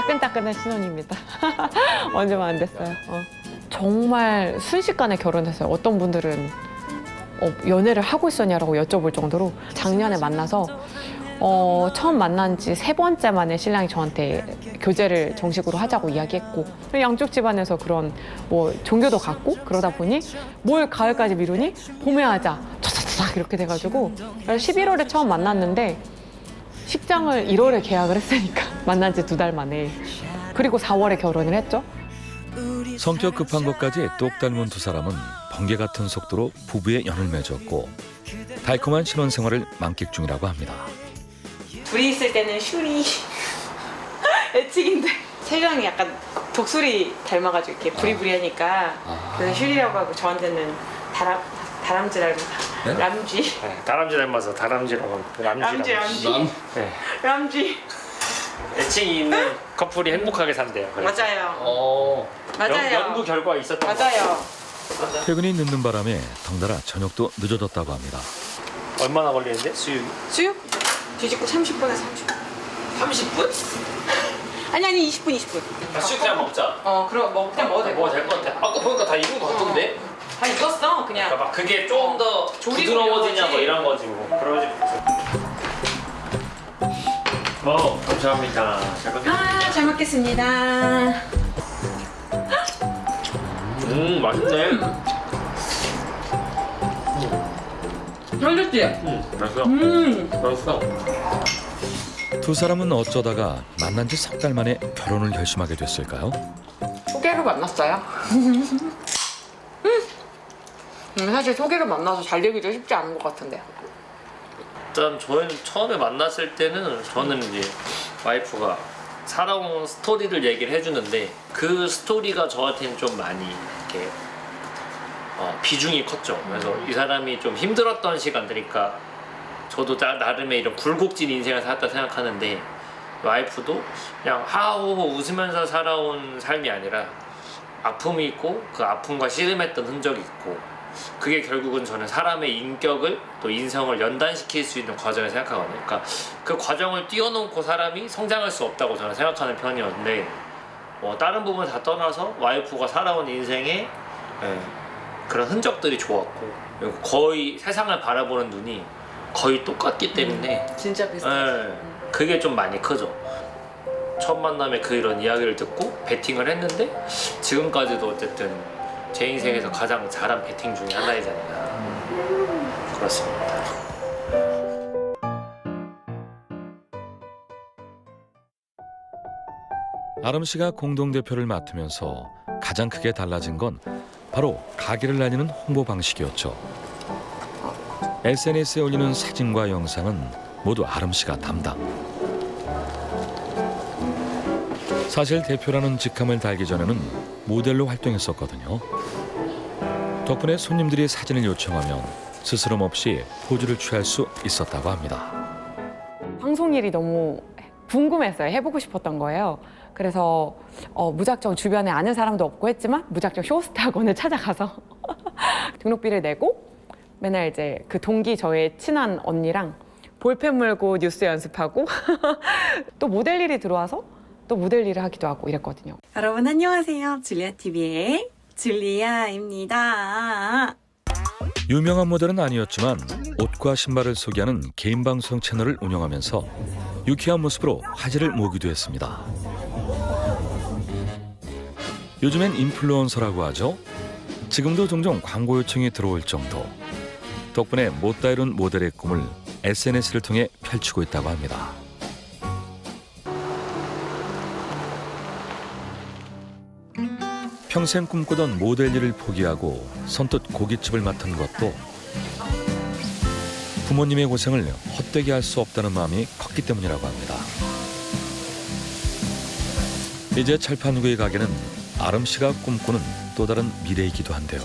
따끈따끈한 신혼입니다. 언제 만 안 됐어요. 어. 정말 순식간에 결혼했어요. 어떤 분들은 어, 연애를 하고 있었냐라고 여쭤볼 정도로 작년에 만나서 어, 처음 만난 지 세 번째 만에 신랑이 저한테 교제를 정식으로 하자고 이야기했고 양쪽 집안에서 그런 뭐 종교도 같고 그러다 보니 뭘 가을까지 미루니 봄에 하자 차차차차 이렇게 돼가지고 11월에 처음 만났는데 식장을 1월에 계약을 했으니까 만난 지 두 달 만에 그리고 4월에 결혼을 했죠. 성격 급한 것까지 똑 닮은 두 사람은 번개 같은 속도로 부부의 연을 맺었고 달콤한 신혼 생활을 만끽 중이라고 합니다. 둘이 있을 때는 슈리 애칭인데 세정이 약간 독수리 닮아가지고 이렇게 부리부리하니까 그래서 슈리라고 하고 저한테는 다람 다람쥐라고 람쥐 네, 다람쥐 닮아서 다람쥐라고 합니다. 람쥐 람쥐라고. 람쥐 네. 람쥐 애칭이 있는 커플이 행복하게 산대요. 그래서. 맞아요 어. 맞아요. 연, 연구 결과 있었던 거. 맞아요 퇴근이 늦는 바람에 덩달아 저녁도 늦어졌다고 합니다. 얼마나 걸리는데 수육이? 수육 뒤집고 30분에서 30분 30분? 아니 아니 20분 20분 아, 수육 그냥 먹자. 어 그럼 뭐 그냥 먹어도 먹어도 될 것 같아. 아까 보니까 다 익은 것 같던데? 다 익었어 그냥 그러니까 막 그게 좀 더 조리고 부드러워지냐 뭐. 이런 거지 뭐. 그러지. 어, 감사합니다. 잘 먹겠습니다. 아, 잘 먹겠습니다 음, 맛있네. 맛있지? 음, 맛있어. 음 맛있어. 두 사람은 어쩌다가 만난 지 석 달 만에 결혼을 결심하게 됐을까요? 소개로 만났어요. 음, 사실 소개로 만나서 잘 되기도 쉽지 않은 것 같은데. 일단 저희는 처음에 만났을 때는 저는 이제 와이프가 살아온 스토리를 얘기를 해주는데 그 스토리가 저한테는 좀 많이 이렇게 어, 비중이 컸죠. 그래서 이 사람이 좀 힘들었던 시간들이니까 저도 나, 나름의 이런 굴곡진 인생을 살았다 생각하는데 와이프도 그냥 하하호호 웃으면서 살아온 삶이 아니라 아픔이 있고 그 아픔과 씨름했던 흔적이 있고 그게 결국은 저는 사람의 인격을 또 인성을 연단시킬 수 있는 과정을 생각하거든요. 그러니까 그 과정을 뛰어넘고 사람이 성장할 수 없다고 저는 생각하는 편이었는데 뭐 다른 부분 다 떠나서 와이프가 살아온 인생에 예, 그런 흔적들이 좋았고 그리고 거의 세상을 바라보는 눈이 거의 똑같기 때문에 진짜 비슷해. 예, 그게 좀 많이 크죠. 첫 만남에 그 이런 이야기를 듣고 베팅을 했는데 지금까지도 어쨌든 제 인생에서 가장 잘한 베팅 중에 하나이지 않나 그렇습니다. 아름 씨가 공동 대표를 맡으면서 가장 크게 달라진 건 바로 가게를 날리는 홍보 방식이었죠. SNS에 올리는 사진과 영상은 모두 아름 씨가 담당. 사실 대표라는 직함을 달기 전에는 모델로 활동했었거든요. 덕분에 손님들이 사진을 요청하면 스스럼 없이 포즈를 취할 수 있었다고 합니다. 방송 일이 너무 궁금했어요. 해보고 싶었던 거예요. 그래서 어, 무작정 주변에 아는 사람도 없고 했지만 무작정 쇼호스트 학원을 찾아가서 등록비를 내고 맨날 이제 그 동기 저의 친한 언니랑 볼펜 물고 뉴스 연습하고 또 모델 일이 들어와서 또 모델 일을 하기도 하고 이랬거든요. 여러분 안녕하세요. 줄리아 TV의 줄리아입니다. 유명한 모델은 아니었지만 옷과 신발을 소개하는 개인 방송 채널을 운영하면서 유쾌한 모습으로 화제를 모으기도 했습니다. 요즘엔 인플루언서라고 하죠. 지금도 종종 광고 요청이 들어올 정도. 덕분에 못다 이룬 모델의 꿈을 SNS를 통해 펼치고 있다고 합니다. 평생 꿈꾸던 모델 일을 포기하고 선뜻 고깃집을 맡은 것도 부모님의 고생을 헛되게 할 수 없다는 마음이 컸기 때문이라고 합니다. 이제 철판구의 가게는 아름 씨가 꿈꾸는 또 다른 미래이기도 한데요.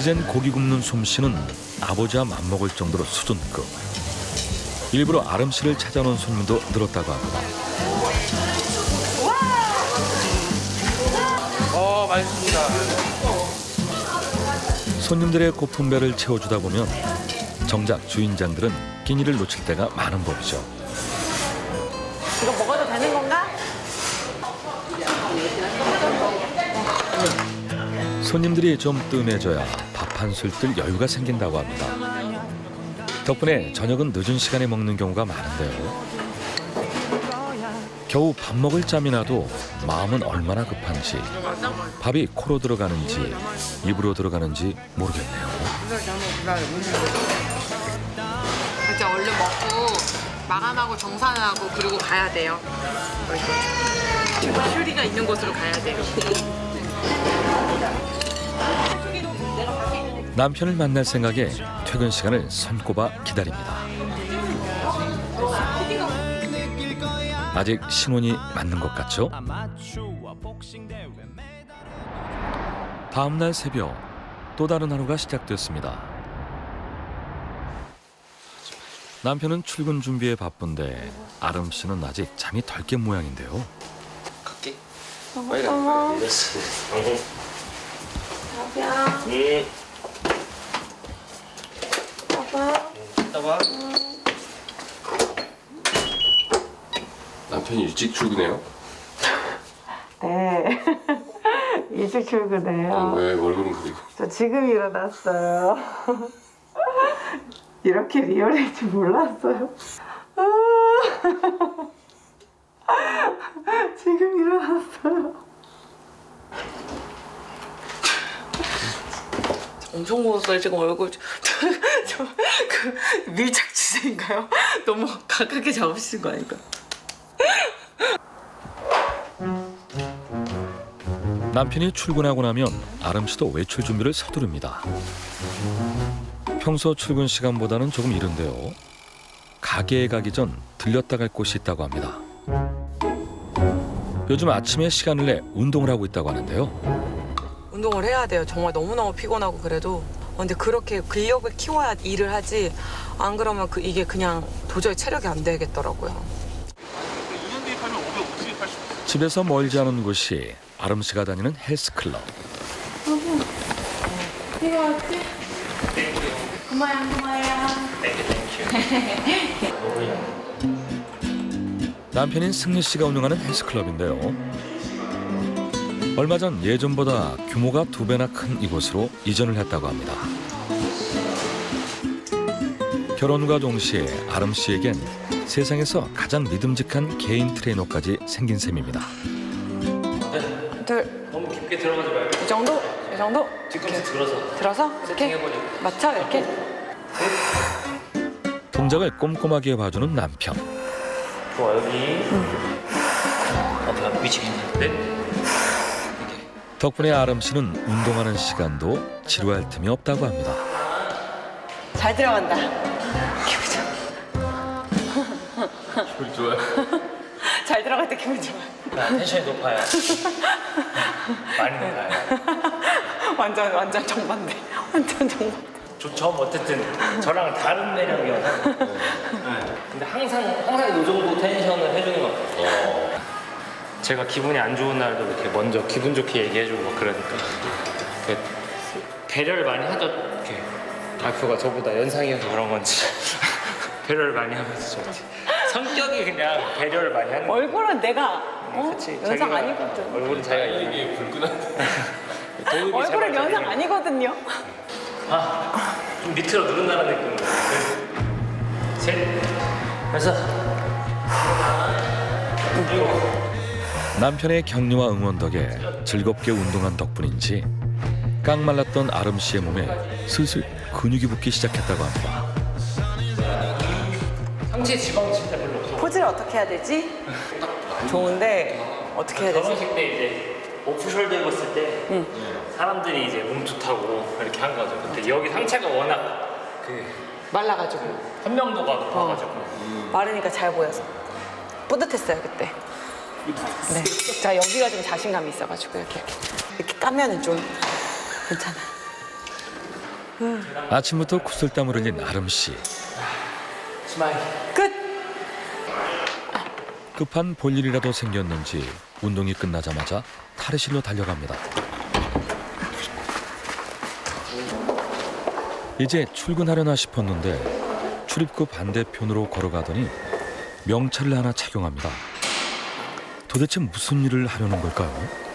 이젠 고기 굽는 솜씨는 아버지와 맞먹을 정도로 수준급. 일부러 아름 씨를 찾아오는 손님도 늘었다고 합니다. 맛있습니다. 손님들의 고픈 배를 채워주다 보면 정작 주인장들은 끼니를 놓칠 때가 많은 법이죠. 이거 먹어도 되는 건가? 손님들이 좀 뜸해져야 밥한술뜰 여유가 생긴다고 합니다. 덕분에 저녁은 늦은 시간에 먹는 경우가 많은데요. 겨우 밥 먹을 짬이 나도 마음은 얼마나 급한지 밥이 코로 들어가는지 입으로 들어가는지 모르겠네요. 이제 얼른 먹고 마감하고 정산하고 그리고 가야 돼요. 슈리가 있는 곳으로 가야 돼요. 남편을 만날 생각에 퇴근 시간을 손꼽아 기다립니다. 아직 신혼이 맞는 것 같죠? 다음 날 새벽 또 다른 하루가 시작됐습니다. 남편은 출근 준비에 바쁜데 아름 씨는 아직 잠이 덜 깬 모양인데요. 갈게. 빨리 가. 이랬어. 자비야. 응. 이따 봐. 남편이 일찍 출근해요? 네. 일찍 출근해요. 왜 얼굴은 그리고 저 지금 일어났어요. 이렇게 리얼할 줄 몰랐어요. 아. 지금 일어났어요. 엄청 무웠어요 지금 얼굴 저그 밀착 주제인가요? 너무 가깝게 잡으신 거 아닌가? 남편이 출근하고 나면 아름 씨도 외출 준비를 서두릅니다. 평소 출근 시간보다는 조금 이른데요. 가게에 가기 전 들렸다 갈 곳이 있다고 합니다. 요즘 아침에 시간을 내 운동을 하고 있다고 하는데요. 운동을 해야 돼요. 정말 너무너무 피곤하고 그래도 어, 근데 그렇게 근력을 키워야 일을 하지 안 그러면 그 이게 그냥 도저히 체력이 안 되겠더라고요. 집에서 멀지 않은 곳이 아름 씨가 다니는 헬스클럽. 남편인 승리 씨가 운영하는 헬스클럽인데요. 얼마 전 예전보다 규모가 두 배나 큰 이곳으로 이전을 했다고 합니다. 결혼과 동시에 아름 씨에겐 세상에서 가장 믿음직한 개인 트레이너까지 생긴 셈입니다. 둘, 너무 깊게 들어가지 말고 이 정도? 이 정도? 뒤꿈치 들어서 들어서 이렇게 해버리고. 맞춰 이렇게. 동작을 꼼꼼하게 봐주는 남편. 좋아 여기. 어디가 위치 괜찮은데? 덕분에 아름 씨는 운동하는 시간도 지루할 틈이 없다고 합니다. 잘 들어간다. 기분이 좋아요. 잘 들어갈 때 기분 좋아. 나 텐션이 높아요. 많이 높아요. 완전 완전 정반대. 완전 정반대. 저, 저 어쨌든 저랑 다른 매력이어서. 네. 근데 항상 항상 이 정도 텐션을 해주는 것 같아요. 제가 기분이 안 좋은 날도 이렇게 먼저 기분 좋게 얘기해주고 막 그러니까 그 배려를 많이 하죠. 이렇게 와이프가 저보다 연상이어서 그런 건지 배려를 많이 하면서 저한테 성격이 그냥 배려를 많이 하는 거예요. 얼굴은 내가 어? 그치? 연상 자기가 아니거든. 얼굴은 자기가 이게 불끈한 도움이 얼굴은 제발 연상 아니거든요. 좀 밑으로 누른다는 느낌으로 셋 그래서 남편의 격려와 응원 덕에 즐겁게 운동한 덕분인지 깡 말랐던 아름 씨의 몸에 슬슬 근육이 붙기 시작했다고 합니다. 상체 지방이 진짜 별로 없어 포즈를 어떻게 해야 되지? 좋은데 어떻게 해야 되지? 결혼식 때 이제 오프숄더 입었을 때 사람들이 이제 몸 좋다고 이렇게 한 거죠 근데 여기 상체가 워낙 그 말라가지고 선명도가 높아가지고 마르니까 잘 보여서 뿌듯했어요 그때. 그래. 자 여기가 좀 자신감이 있어가지고 이렇게 이렇게 까면은 좀 괜찮아. 아침부터 구슬땀을 흘린 아름 씨. 끝. 급한 볼일이라도 생겼는지 운동이 끝나자마자 탈의실로 달려갑니다. 이제 출근하려나 싶었는데 출입구 반대편으로 걸어가더니 명찰을 하나 착용합니다. 도대체 무슨 일을 하려는 걸까요?